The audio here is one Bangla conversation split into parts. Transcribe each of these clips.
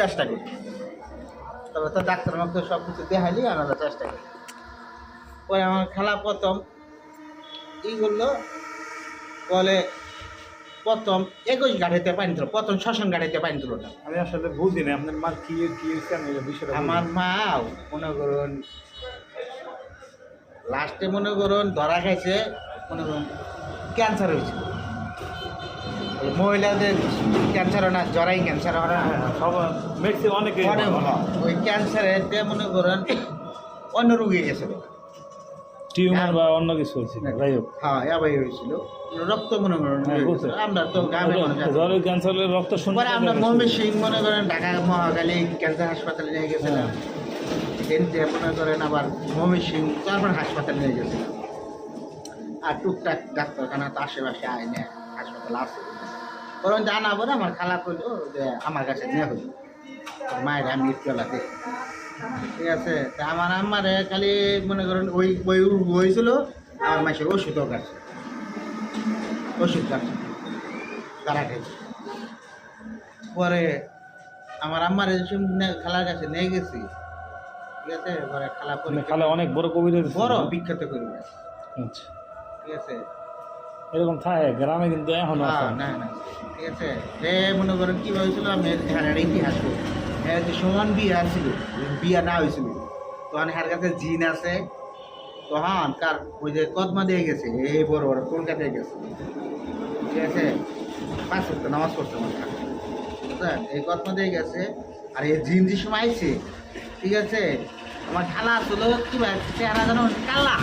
চেষ্টা করি। তবে তো ডাক্তার মাকে সব কিছু দেখাইলি আমরা চেষ্টা করি। পরে আমার খেলা প্রথম ই করল বলে প্রথম একুশ গাড়িতে পানি তুলো প্রথম শ্মশান গাড়িতে পানি তুলো না। আমি আসলে বুঝি না আপনার মা কি কি হয়েছে আমি বিষয়টা আমার মা মনে করুন লাস্টে মনে করুন ধরা খাইছে মনে করুন ক্যান্সার হয়েছে। এই মহিলাদের ক্যান্সার হয় না জরাই ক্যান্সার হয় না হ্যাঁ, অনেকে হয়। ওই ক্যান্সারের দিয়ে মনে করেন অন্য রোগী গেছে। টিউমার বা অন্য কিছু হয়েছে যাই হোক। হ্যাঁ এবার হয়েছিল। রক্ত মনে করেন হ্যাঁ, আমরা তো গ্রামে মানুষ ক্যান্সারের রক্ত শুনতে পরে আমরা মমি সিং মনে করেন ঢাকা মহাকালী ক্যান্সার হাসপাতালে নিয়ে গেছিলাম। এনতে মনে করেন আবার মমি সিং তারপর হাসপাতালে নিয়ে গেছিলাম। আর টুকটাক ডাক্তারখানা তো আশেপাশে আয় না হাসপাতাল আছে। কারণ জানা পরে আমার খালা করল যে আমার কাছে নিয়ে হইল। মায়ের আমি ইটকলাতে ঠিক আছে তা আমার আম্মারে খালি মনে করেন ওই ওই হয়েছিল আমার মাসে ওষুধও কাছে ওষুধ কাছে তারা খেয়েছে। পরে আমার আম্মার খালার কাছে নিয়ে গেছি। ঠিক আছে পরে খালা মানে পরীক্ষা অনেক বড় কবিতা বড় বিখ্যাত করবে আচ্ছা। ঠিক আছে এরকম থাকে গ্রামে কিন্তু এখনও না না ঠিক আছে। সে মনে করেন কি হয়েছিল আমি হ্যাঁ ইতিহাস হ্যাঁ সমান বিয়া ছিল বিয়া না হয়েছিল। তখন হ্যার কাছে জিন আছে। তখন কার ওই যে কদমা দিয়ে গেছে এই বড় বড় কলকাতা দিয়ে গেছে। ঠিক আছে? পাঁচ ওয়াক্ত নামাজ পড়ছে আমার। বুঝলেন এই কদমা দিয়ে গেছে আর এই জিন যে সময় আইছে ঠিক আছে? আমার খালা আসলো কি ভাই চেহারা যেন কালা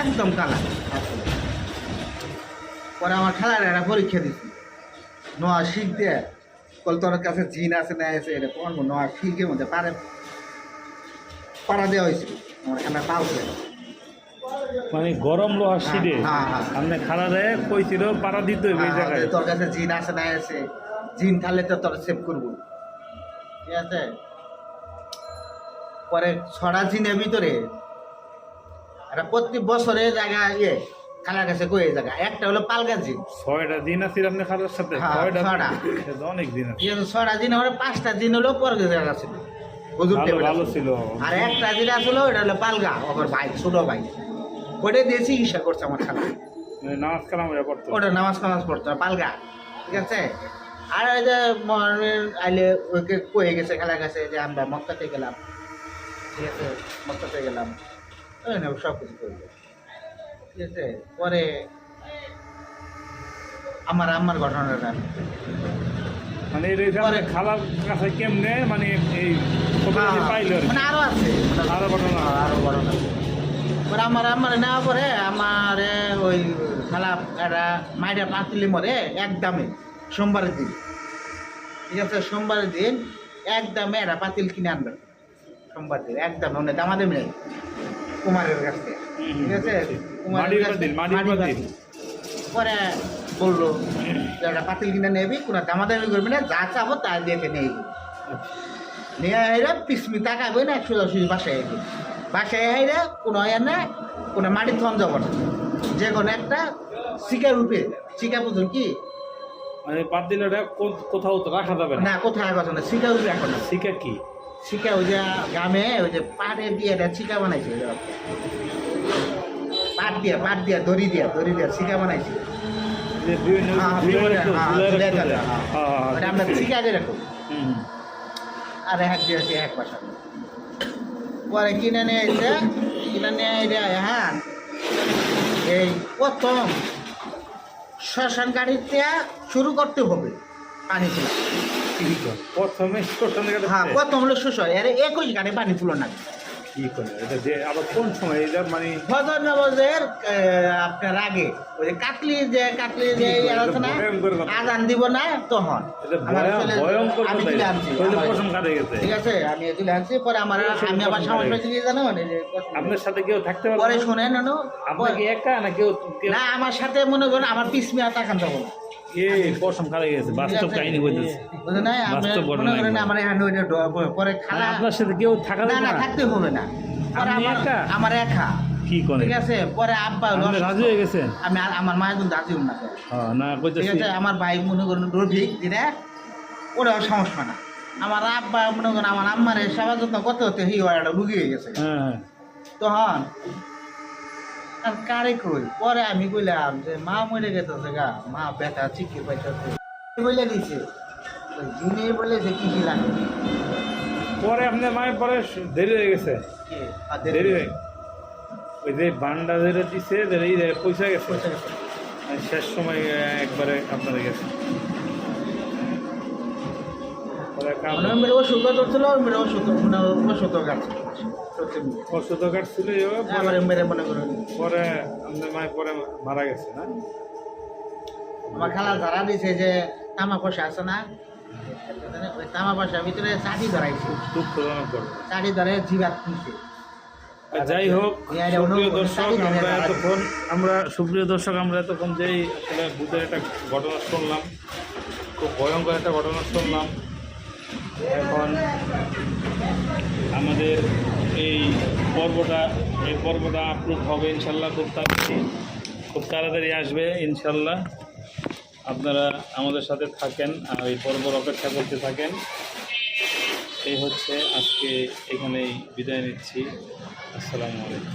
একদম কালা। আসলে পরে আমার খেলার একটা পরীক্ষা দিছি। নোয়া শিখ দিয়ে। কল তোর কাছে জিন আছে না আছে এটা কোন নোয়া শিখের মধ্যে পারে পাড়া দেওয়া হয়েছিল আমার খেলা পাও মানে গরম লোহার হ্যাঁ, হ্যাঁ। আপনি খালারে কইছিল পাড়া দিতে এই জায়গায়। তোর কাছে জিন আছে না আছে জিন থাকলে তো তোর সেভ করব। ঠিক আছে? পরে ছড়া জিনের ভিতরে একটা প্রতি বছরে জায়গা ইয়ে খালার কাছে কই এই জায়গা? একটা হলো পালগা জিন ছয়টা দিন আছে আপনি খালার সাথে? হ্যাঁ, ছয়টা ছয়টা। অনেক দিন আছে। ঠিক আছে ছটা দিন হলে পাঁচটা দিন হলো পরে জায়গা ছিল। ভালো। ছিল। আর একটা যেটা ছিল ওটা হলো পালগা ওর ভাই ছোট ভাই। ওটা দিয়ে চিকিৎসা করছে আমার খালা। মানে নামাজ কালাম পড়তো। ওটা নামাজ নামাজ পড়তো পালগা ঠিক আছে? আর ওই যে মহারণের আইলে ওকে কয়ে গেছে খেলার কাছে যে আমরা মক্কাতে গেলাম। ঠিক আছে মক্কাতে গেলাম। ওই না সব কিছু করবে ঠিক আছে পরে আমার আম্মার ঘটনাটা মানে পরে- কাছে কেমনে? মানে এই পাইলো মানে আরও আছে আরও ঘটনা আরও ঘটনা পরে আমার আমার নেওয়া পরে আমার ওই খালা একটা মরে একদমে সোমবারের দিন। ঠিক আছে সোমবারের দিন একদমে একটা পাতিল কিনে আনবেন সোমবার দিন একদম মানে দামাদে মেয়ে কুমারের কাছ থেকে। ঠিক আছে? মাটির পাতিল, মাটির মাটির পাতিল। পাতিল। পরে বলল একটা পাতিল কিনে নেবি কোনো দামাদামি করবি না যা চাবো তা দেখে নেই নিয়ে আইরা পিসমি তাকাবে না দশ বাসায় আইবে। বাসায় আইরা কোনো আয়ার না কোনো মাটির থন যাব না। যে কোনো একটা শিকার উঠবে শিকার বুঝুন কি? মানে কো- কোথাও তো রাখা যাবে না। কোথায় কথা না শিকার উঠবে এখন না। শিকা কি? শিকা ওই যে গ্রামে ওই যে পাটে দিয়ে এটা শিকা বানাইছে। পাট দিয়া পাট দিয়া দড়ি দিয়া দড়ি দিয়া শিকা বানাইছে। হ্যাঁ, হ্যাঁ। হ্যাঁ। আমরা শিকা দিয়ে রাখো আর এক দিয়েছি এক পরে কিনে নিয়ে এসে কিনে নিয়ে হ্যাঁ এই প্রথম শ্মশান গাড়িতে শুরু করতে হবে পানি তোলা। প্রথমে শ্মশানে হ্যাঁ প্রথম হলো শ্বশুর এর একুশ গাড়ি পানি তুলো না এটা যে আবার কোন সময়? এটা মানে ফজর নামাজের আপনার আগে। ওই যে কাটলি যে কাটলি যে আলোচনা। আজান দিব না তখন। আমার ভয়ঙ্কর আমি তুলে আনছি পশম কাটে গেছে। ঠিক আছে? আমি তুলে আনছি পরে আমার আমি কাটে জানো। আপনার সাথে কেউ থাকতে পরে আপনি কি একা না কেউ না আমার সাথে মনে করেন আমার পিসমিয়া তাকান যাব না এ পশম কাটে গেছে বাস্তব কাহিনী বলতেছে। বুঝলেন না? আমি বাস্তব ঘটনা করেন একবার। আমার এখানে ওই পরে খালা আপনার সাথে কেউ থাকা না না না? থাকতে হবে না। আমার একা? কি করে ঠিক আছে? পরে আব্বা হলো আপনি অসুস্থ। রাজি হয়ে গেছেন? আমি আমার মায়ের কিন্তু রাজি না না ঠিক আছে? আমার ভাই মনে করেন রফিক ওরা সমস্যা না। আমার আব্বা মনে করেন আমার আম্মার সেবা যত্ন করতে হতে হি ওয়ারটা লুকিয়ে গেছে। হ্যাঁ। তখন আর কারে কই? পরে আমি কইলাম যে মা মরে গেছে গা। মা ব্যথা চিকি পাইতেছে। বলে দিছে? তো জিনে বলে যে কি কি লাগে? পরে আপনার মায়ের পরে দেরি হয়ে গেছে। দেরি হয়ে ওই যে বান্ডা যেটা দিছে পয়সা গেছে। পয়সা গেছে। শেষ সময় একবারে আপনার গেছে ওষুধ ধরছিল ওষুধ মানে ওষুধ গাছ আমার মেরে মনে করেন। পরে আপনার মায়ের পরে মারা গেছে না? আমার খালা যারা দিছে যে তামা পয়সা আছে না? ওই তামা পয়সার ভিতরে চাটি ধরাইছে। দুঃখজনক চাটি ধরে নিছে। যাই হোক সুপ্রিয় দর্শক আমরা এতক্ষণ আমরা সুপ্রিয় দর্শক আমরা এতক্ষণ যেই আসলে ভূতের একটা ঘটনা শুনলাম খুব ভয়ঙ্কর একটা ঘটনা শুনলাম। এখন আমাদের এই পর্বটা এই পর্বটা আপলোড হবে ইনশাল্লাহ খুব তাড়াতাড়ি খুব তাড়াতাড়ি আসবে ইনশাল্লাহ। আপনারা আমাদের সাথে থাকেন আর এই পর্বর অপেক্ষা করতে থাকেন। এই হচ্ছে আজকে এখানেই বিদায় নিচ্ছি। আসসালামু আলাইকুম।